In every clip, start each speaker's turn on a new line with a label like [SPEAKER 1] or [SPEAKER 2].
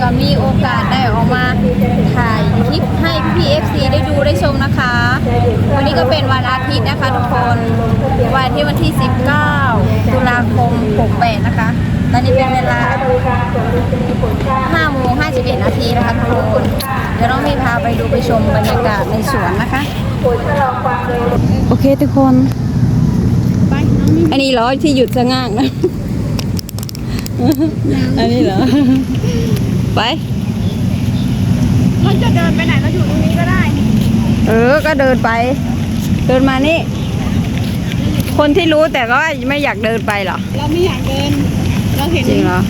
[SPEAKER 1] ก็มีโอกาสได้ออกมาถ่ายคลิปให้พี่ๆ FC ได้ดูได้ชมนะคะ วันนี้ก็เป็นวันอาทิตย์นะคะทุกคน วันที่วันที่ 19 ตุลาคม 68 นะคะ ตอนนี้เป็นเวลา5โมง51 นาทีนะคะทุกคน เดี๋ยวน้องมีพาไปดูไปชมบรรยากาศในสวนนะคะ โอเคทุกคน อันนี้เหรอที่หยุดสะง่างนะ อันนี้เหรอ ไป
[SPEAKER 2] เราจะเดินไปไหนเราอยู่ตรงนี้ก็ได้นี่
[SPEAKER 1] เออ ก็เดินไป เดินมานี่ คนที่รู้แต่ก็ไม่อยากเดินไปเหรอ
[SPEAKER 2] เราไม่อยากเดิน เราเห็น
[SPEAKER 1] จริงเหรอ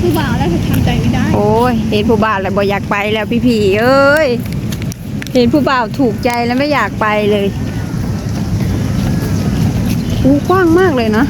[SPEAKER 2] ผู้บ่าวแล้วทำใจไม่ได้
[SPEAKER 1] โอ้ย เห็นผู้บ่าวแล้วบ่อยากไปแล้วพี่พีเอ้ย เห็นผู้บ่าวถูกใจแล้วไม่อยากไปเลยอู้กว้างมากเลยนะ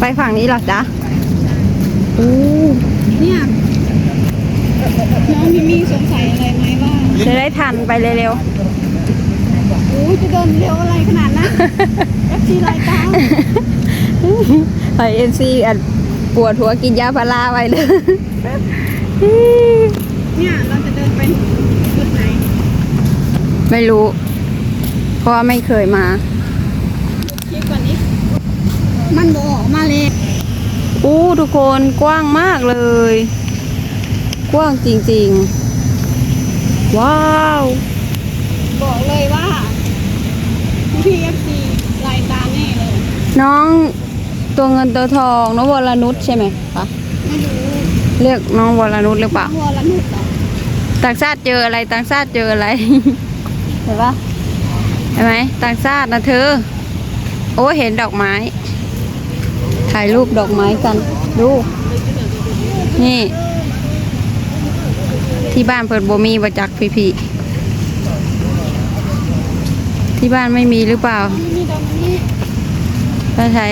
[SPEAKER 1] ไปฝั่งนี้เหรอจ๊ะอู้
[SPEAKER 2] เนี่ย น้องมีมีสงสัยอะไรไหมว่า
[SPEAKER 1] จะได้ทันไปเร็ว
[SPEAKER 2] โอ้ยจะเดินเร็วอะไรขนาดนั้นเอฟซีรายการ
[SPEAKER 1] ๆไอเอ็นซีอัดปวดหัวกินยาพาราไปเลย
[SPEAKER 2] เนี่ยเราจะเดินไปจุดไหน
[SPEAKER 1] ไม่รู้ เพราะว่าไม่เคยมา
[SPEAKER 2] คิดก่อนนี้ มันบออกมาเลย
[SPEAKER 1] อู้ทุกคนกว้างมากเลย กว้างจริง ๆ ว้าว
[SPEAKER 2] บอกเลยว่าพี่เอฟซีรายการแน่เลย
[SPEAKER 1] น้องตัวเงินตัวทองน้องวรนุชใช่ไหมคะ
[SPEAKER 2] ไม่รู้
[SPEAKER 1] เรียกน้องวรนุชหรือเปล่า
[SPEAKER 2] วัวละนุดเหรอ
[SPEAKER 1] ต่างชาติเจออะไรต่างชาติเจออะไร เห็นปะเห็นไหมต่างชาตินะเธอ โอ้เห็นดอกไม้ ถ่ายรูปดอกไม้กัน ดู นี่ ที่บ้านเปิดโบมีประจักพี่พี่ๆที่บ้านไม่มีหรือเปล่า
[SPEAKER 2] มีดอกนี้
[SPEAKER 1] ป้าใช้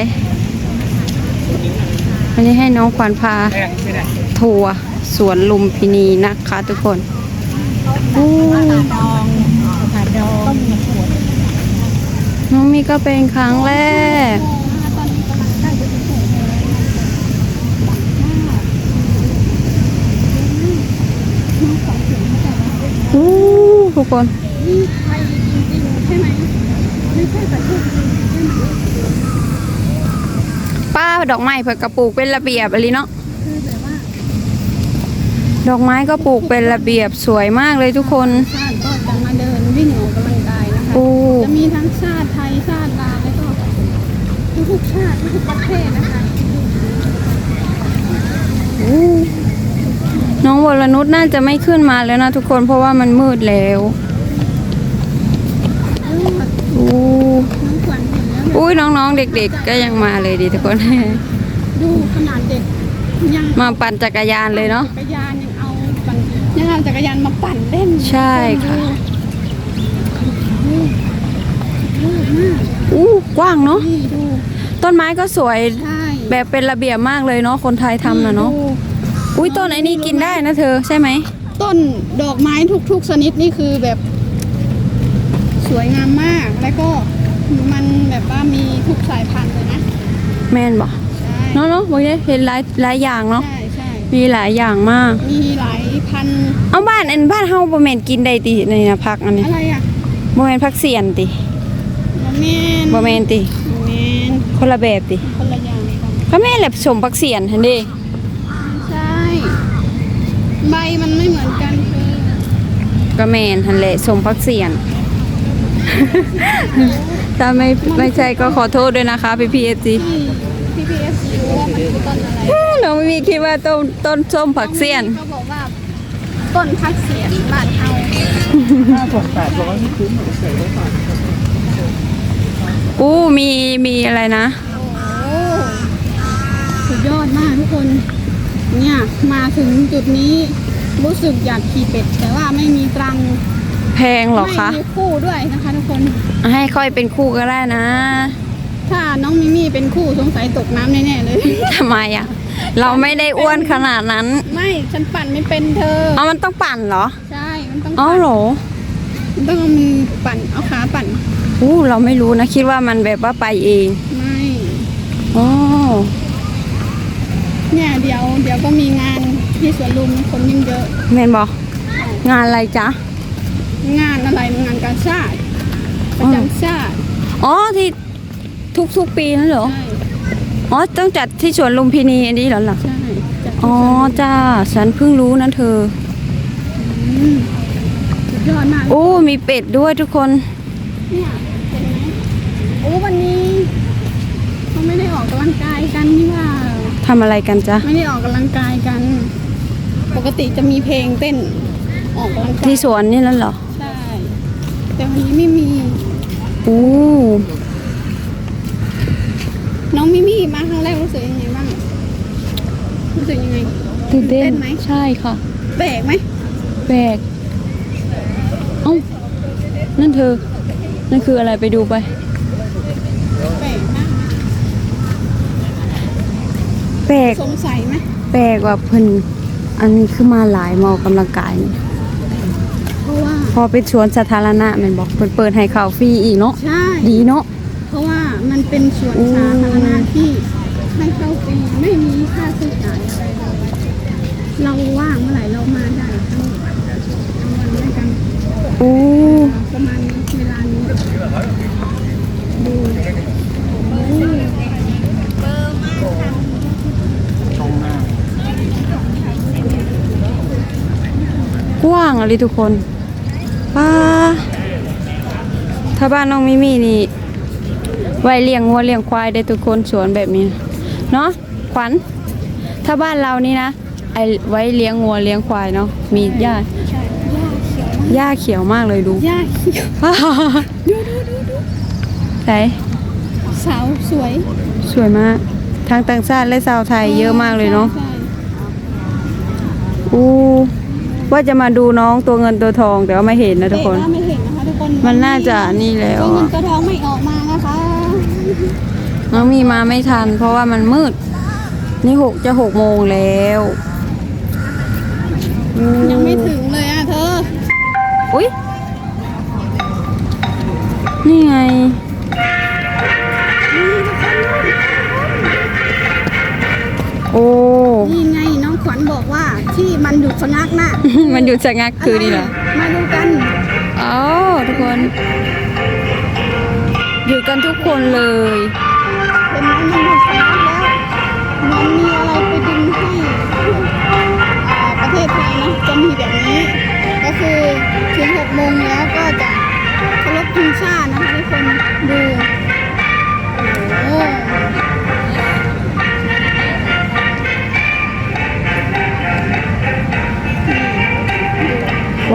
[SPEAKER 1] อันนี้ให้น้องขวัญพาทัวร์สวนลุมพินีนะคะทุกคนอู้
[SPEAKER 2] ดองขาดอง
[SPEAKER 1] น้องมีก็เป็นครั้งแรก
[SPEAKER 2] ตอนนี้กำลังใกล้จะถึงแล้ว
[SPEAKER 1] อู้ทุก คน
[SPEAKER 2] นี่ไทยจริงๆใช่ไหมไม่ใช่ประเทศจีนใช่ไหม
[SPEAKER 1] ป้าดอกไม้เผื่อกระปลูกเป็นระเบียบอะไรเนาะ
[SPEAKER 2] คือแบบว่า
[SPEAKER 1] ดอกไม้ก็ปลูกเป็นระเบียบสวยมากเลยทุกคน
[SPEAKER 2] ชาติก็จะมาเดินวิ่งออกกำลังกายนะคะ
[SPEAKER 1] อู้
[SPEAKER 2] จะมีทั้งชาติไทยชาติลาวแล้วก็ทุกๆชาติทุกๆประเทศนะคะ
[SPEAKER 1] อู้ น้องวรนุชน่าจะไม่ขึ้นมาแล้วนะทุกคนเพราะว่ามันมืดแล้วอู้
[SPEAKER 2] น้องขวัญเห็นแล้วแบบ
[SPEAKER 1] อุ้ยน้องๆ เด็ก ๆ ก็ยังมาเลยดีทุกคน
[SPEAKER 2] ดูขนาดเด็กยัง
[SPEAKER 1] มาปั่นจักรยานเลยเนาะ
[SPEAKER 2] จักรยานยังเอาปั่นยังเอาจักรยานมาปั่นเล่น
[SPEAKER 1] ใช่ค่ะ
[SPEAKER 2] ดูดูมาก
[SPEAKER 1] อู้กว้างเนาะ
[SPEAKER 2] นี่ดู
[SPEAKER 1] ต้นไม้ก็สวย
[SPEAKER 2] ใช่
[SPEAKER 1] แบบเป็นระเบียบมากเลยเนาะคนไทยทำนะเนาะ
[SPEAKER 2] ดู
[SPEAKER 1] อุ้ยต้นไอ้นี่กินได้นะเธอใช่ไหม
[SPEAKER 2] ต้นดอกไม้ทุกๆชนิดนี่คือแบบ สวยงามมากแล้วก็มันแบบว่ามีทุกสายพันธุ์เลยนะ
[SPEAKER 1] แม่นบอก
[SPEAKER 2] ใช่
[SPEAKER 1] เนาะเนาะบอกได้เห็นหลายหลายอย่างเนาะ
[SPEAKER 2] ใช่ใช่
[SPEAKER 1] มีหลายอย่างมาก
[SPEAKER 2] มีหลายพันธุ์
[SPEAKER 1] เอาบ้านอันบ้านเฮาบ่แม่นกินได้ติในนะพักอันนี้
[SPEAKER 2] อะไรอะ
[SPEAKER 1] บ่แม่นพักเสียนติ
[SPEAKER 2] โมเมน
[SPEAKER 1] บ่แม่นติ
[SPEAKER 2] โมเมน
[SPEAKER 1] คนละแบบติ
[SPEAKER 2] คนละอย่างกัน
[SPEAKER 1] ก็แม่นแหละสมพักเสียนหั่นเด้
[SPEAKER 2] ใช่ ใบมันไม่เหมือนกันคือ
[SPEAKER 1] ก็แม่นหั่นแหละสมพักเสียนถ้าไม่ไม่ใช่ก็ขอโทษด้วยนะคะพี่พีเอจี
[SPEAKER 2] ที่พี่พีเอฟรู้ว่ามันคือต้นอะไร
[SPEAKER 1] น้องไม่มีคิดว่าต้นต้นส้มผักเสียน
[SPEAKER 2] ก็บอกว่าต้นพักเสียนบ้านเฮา
[SPEAKER 1] อู้มีมีอะไรนะ
[SPEAKER 2] โอ้สุดยอดมากทุกคน เนี่ย มาถึงจุดนี้รู้สึกอยากขี่เป็ด แต่ว่าไม่มีตรังค์
[SPEAKER 1] แพงเหรอคะ
[SPEAKER 2] ไม่มีคู่ด้วยนะคะทุกคน
[SPEAKER 1] ให้ค่อยเป็นคู่ก็ได้นะ
[SPEAKER 2] ถ้าน้องมิมี่เป็นคู่สงสัยตกน้ำแน่ๆเลย
[SPEAKER 1] ทำไมอะ เราไม่ได้อ้วนขนาดนั้น
[SPEAKER 2] ไม่ฉันปั่นไม่เป็นเธอ
[SPEAKER 1] เอามันต้องปั่นเหรอ
[SPEAKER 2] ใช่มันต้อง
[SPEAKER 1] อ๋อ
[SPEAKER 2] ปั่น
[SPEAKER 1] เหรอ
[SPEAKER 2] มันต้องเอามือปั่นเอาขาปั่น
[SPEAKER 1] อู้เราไม่รู้นะ คิดว่ามันแบบว่าไปเอง
[SPEAKER 2] ไม่
[SPEAKER 1] อ๋อ
[SPEAKER 2] เนี่ยเดี๋ยวเดี๋ยวก็มีงานที่สวนลุมคนยิ่งเยอะ
[SPEAKER 1] แม่นบอกงานอะไรจ๊ะ
[SPEAKER 2] งานอะไรงานการชาติประจำชาติ
[SPEAKER 1] อ๋อที่ทุกๆปีนั่นเหรอ
[SPEAKER 2] ใช่
[SPEAKER 1] อ๋อต้องจัดที่สวนลุมพินีอันนี้เหรอล่ะ
[SPEAKER 2] ใช่จัดที่
[SPEAKER 1] อ๋อ
[SPEAKER 2] สวนลุม
[SPEAKER 1] จ้า ฉันเพิ่งรู้นะเธอ
[SPEAKER 2] อืมสุดยอดมาก
[SPEAKER 1] โอ้ มีเป็ดด้วยทุกคน
[SPEAKER 2] เนี่ยเห็นไหมโอ้วันนี้เขาไม่ได้ออกกำลังกายกันนี่ว่า
[SPEAKER 1] ทำอะไรกันจ๊ะ
[SPEAKER 2] ไม่ได้ออกกำลังกายกัน ปกติจะมีเพลงเต้น ออกกำลังกาย
[SPEAKER 1] ที่สวนนี่นั่นเหรอ
[SPEAKER 2] ใช่ แต่วันนี้ไม่มี
[SPEAKER 1] โอ้
[SPEAKER 2] น้องมิมี่มาครั้งแรกรู้สึกยังไงบ้าง รู้สึกยังไง
[SPEAKER 1] ตื่นเต้
[SPEAKER 2] เต้
[SPEAKER 1] น
[SPEAKER 2] นไหม
[SPEAKER 1] ใช่ค่ะ
[SPEAKER 2] แปลกไหม
[SPEAKER 1] แปลกเอ้านั่นเธอ นั่นคืออะไรไปดูไป
[SPEAKER 2] แปลกมาก
[SPEAKER 1] แปลก
[SPEAKER 2] สงสัยไหม
[SPEAKER 1] แปลกว่าเพิ่นอันนี้คือมาหลายมาออกกำลังกายนี่
[SPEAKER 2] เพราะว่า
[SPEAKER 1] พอเป็นสวนสาธารณะแมันบอกเพิ่นเปิดให้เข้าฟรีอีกเนาะ
[SPEAKER 2] ใช่
[SPEAKER 1] ดีเนาะ
[SPEAKER 2] เพราะว่ามันเป็นสวน
[SPEAKER 1] อืม
[SPEAKER 2] สาธารณะที่ให้เข้าฟรีไม่มีค่าใช้จ่ายอะไรเลยเราว่างเมื่อไหร่เรามาได้ทั้งทั้งวันด้วยกัน
[SPEAKER 1] โอ้
[SPEAKER 2] ประมาณเวลานี้ดู
[SPEAKER 1] กว้างเลยทุกคนป้าถ้าบ้านน้องมิมี่นี่ไว้เลี้ยงวัวเลี้ยงควายได้ทุกคนสวนแบบนี้เนาะขวัญถ้าบ้านเรานี่นะไอไว้เลี้ยงวัวเลี้ยงควายเนาะมีหญ้า
[SPEAKER 2] ใช่หญ้าเขียว
[SPEAKER 1] หญ้าเขียวมากเลยดู
[SPEAKER 2] หญ้าเขียวดูดูดูดู
[SPEAKER 1] ไหน
[SPEAKER 2] สาวสวย
[SPEAKER 1] สวยมาก ทางต่างชาติและชาวไทยเยอะมากเลยเนาะ
[SPEAKER 2] ใช่
[SPEAKER 1] อู้ ว่าจะมาดูน้องตัวเงินตัวทอง แต่ว่าไม่เห็นนะ
[SPEAKER 2] ใช่
[SPEAKER 1] ทุกคน
[SPEAKER 2] เอ๊ะถ้าไม่เห็นนะคะทุกคน
[SPEAKER 1] มันน่าจะนี่แล้ว
[SPEAKER 2] ตัวเงิน
[SPEAKER 1] อะ
[SPEAKER 2] ตัวทองไม่ออกมานะคะ
[SPEAKER 1] น้องมีมาไม่ทัน เพราะว่ามันมืด นี่หกจะหกโมงแล้วอู้
[SPEAKER 2] ยังไม่ถึงเลยอะเธอ
[SPEAKER 1] อุ้ยนี่ไง
[SPEAKER 2] มันหยุดชะงักน่ะ
[SPEAKER 1] มันหยุดชะงักคือนี่เหรอ
[SPEAKER 2] มาดูกัน
[SPEAKER 1] อ๋อทุกคนอยู่กันทุกคนเลย
[SPEAKER 2] เป็นไงมันหยุดชะงักแล้วมันมีอะไรไปดึงให้อ่าประเทศไทยนะจะมีแบบนี้ ก็คือถึงหกโมงแล้วก็จะเคารพธงชาตินะคะทุกคนดูโอ้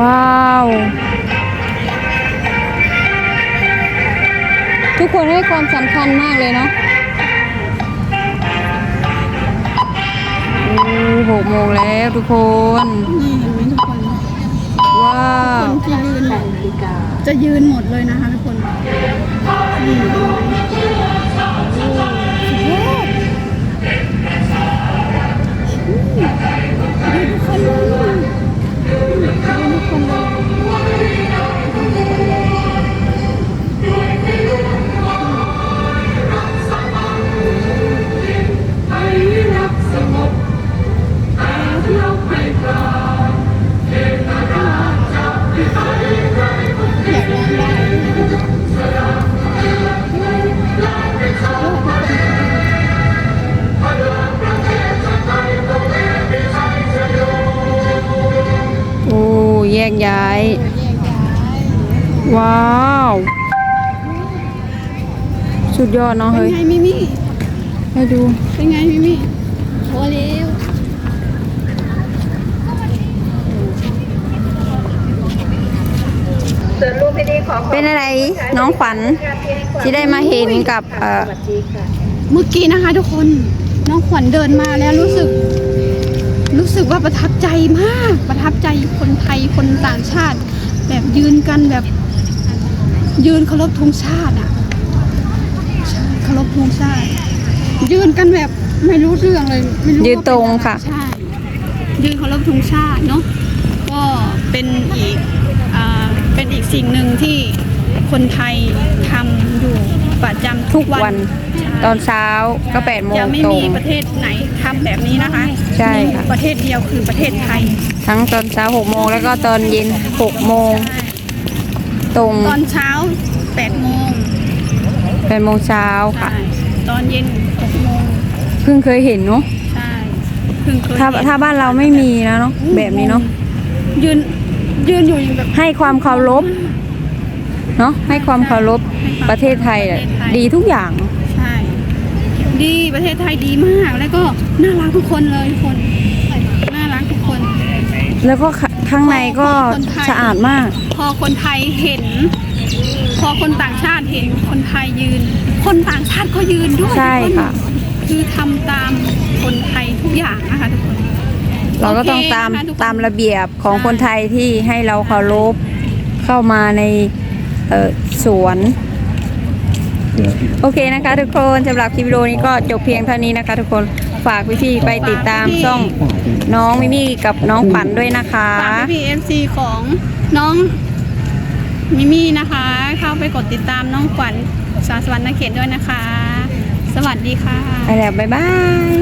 [SPEAKER 1] ว้าว ทุกคนให้ความสำคัญมากเลยเนาะโอ้หกโมงแล้วทุกคน
[SPEAKER 2] นี่เห็นไหมทุกคน
[SPEAKER 1] ว้าว
[SPEAKER 2] คนที่ยืนเนี่ยจะยืนหมดเลยนะคะทุกคนนี่เห็นไหมโอ้สุดยอดอืมดูทุกคน
[SPEAKER 1] ยกย้าย
[SPEAKER 2] แยกย้าย
[SPEAKER 1] ว้าว สุดยอดเนาะ
[SPEAKER 2] เป็น
[SPEAKER 1] เฮ้ย
[SPEAKER 2] ไงมิมี่
[SPEAKER 1] ให้ดู
[SPEAKER 2] เป็นไงมิมี่โอ้เร็ว
[SPEAKER 1] เป็นอะไรน้องขวัญที่ได้มาเห็นกับเอ่อ
[SPEAKER 2] เมื่อกี้นะคะทุกคนน้องขวัญเดินมาแล้วรู้สึก รู้สึกว่าประทับใจมาก ประทับใจคนไทยคนต่างชาติ แบบยืนกันแบบ ยืนเคารพธงชาติอะใช่เคารพธงชาติ ยืนกันแบบไม่รู้เรื่องเลยไม่รู้ว่า
[SPEAKER 1] ยืนตรง
[SPEAKER 2] เป็อไค่ะใช่ยืนเคารพธงชาติเนาะก็เป็นอีกอ่าเป็นอีกสิ่งหนึ่งที่คนไทยทำอยู่ ประจำ
[SPEAKER 1] ทุกวัน
[SPEAKER 2] ใช่
[SPEAKER 1] ตอนเช้าก็แปดโมง
[SPEAKER 2] จะไม่
[SPEAKER 1] ตร
[SPEAKER 2] มี
[SPEAKER 1] ง
[SPEAKER 2] ประเทศไหนทำแบบนี้นะคะ
[SPEAKER 1] ใช่ค่ะ
[SPEAKER 2] มีประเทศเดียวคือประเทศไทย
[SPEAKER 1] ทั้งตอนเช้าหกโมงแล้วก็ตอนเย็นหกโมงตรง
[SPEAKER 2] ตอนเช้า8โมง
[SPEAKER 1] แปดโมงเช้าค่ะ
[SPEAKER 2] ใช่ตอนเย็น6โมง
[SPEAKER 1] เพิ่งเคยเห็นเนาะ
[SPEAKER 2] ใช่เพิ่งเคย
[SPEAKER 1] ถ้า
[SPEAKER 2] เห็น
[SPEAKER 1] ถ้าบ้านเราไม่มีแล้วเนาะแบบนี้เนาะ
[SPEAKER 2] ยืนยืนอยู่อย่างแบบ
[SPEAKER 1] ให้ความเคารพ เนาะให้ความเคารพประเทศไทยอะดีทุกอย่าง
[SPEAKER 2] ใช่ ดีประเทศไทยดีมาก แล้วก็น่ารักทุกคนเลยทุกคนน่ารักทุกคน
[SPEAKER 1] แล้วก็ขข้างในก็
[SPEAKER 2] คนไทย
[SPEAKER 1] สะอาดมาก
[SPEAKER 2] พอคนไทยเห็น พอคนต่างชาติเห็นคนไทยยืน คนต่างชาติก็ยืนด้วย
[SPEAKER 1] ใช่
[SPEAKER 2] ทุกน
[SPEAKER 1] ค่ะ
[SPEAKER 2] คือทำตามคนไทยทุกอย่างนะคะทุกคน
[SPEAKER 1] เราก็ต้อง
[SPEAKER 2] โอเค
[SPEAKER 1] ตาม
[SPEAKER 2] นะคะทุกคน
[SPEAKER 1] ตามระเบียบของ
[SPEAKER 2] ใช่
[SPEAKER 1] คนไทยที่ให้เราเคารพเข้ามาในเอ่อ สวน โอเคนะคะทุกคนสำหรับคลิปวิดีโอนี้ก็จบเพียงเท่านี้นะคะ ทุกคนฝากพี่ๆไปติดตามช่องน้องมิมี่กับน้องปันด้วยนะคะ
[SPEAKER 2] ฝากพี่เอฟซีของน้องมิมี่นะคะ เข้าไปกดติดตามน้องขวัญสาสวรรค์นเขตด้วยนะคะ สวัสดีค่ะ
[SPEAKER 1] ไปแล้วบ๊ายบาย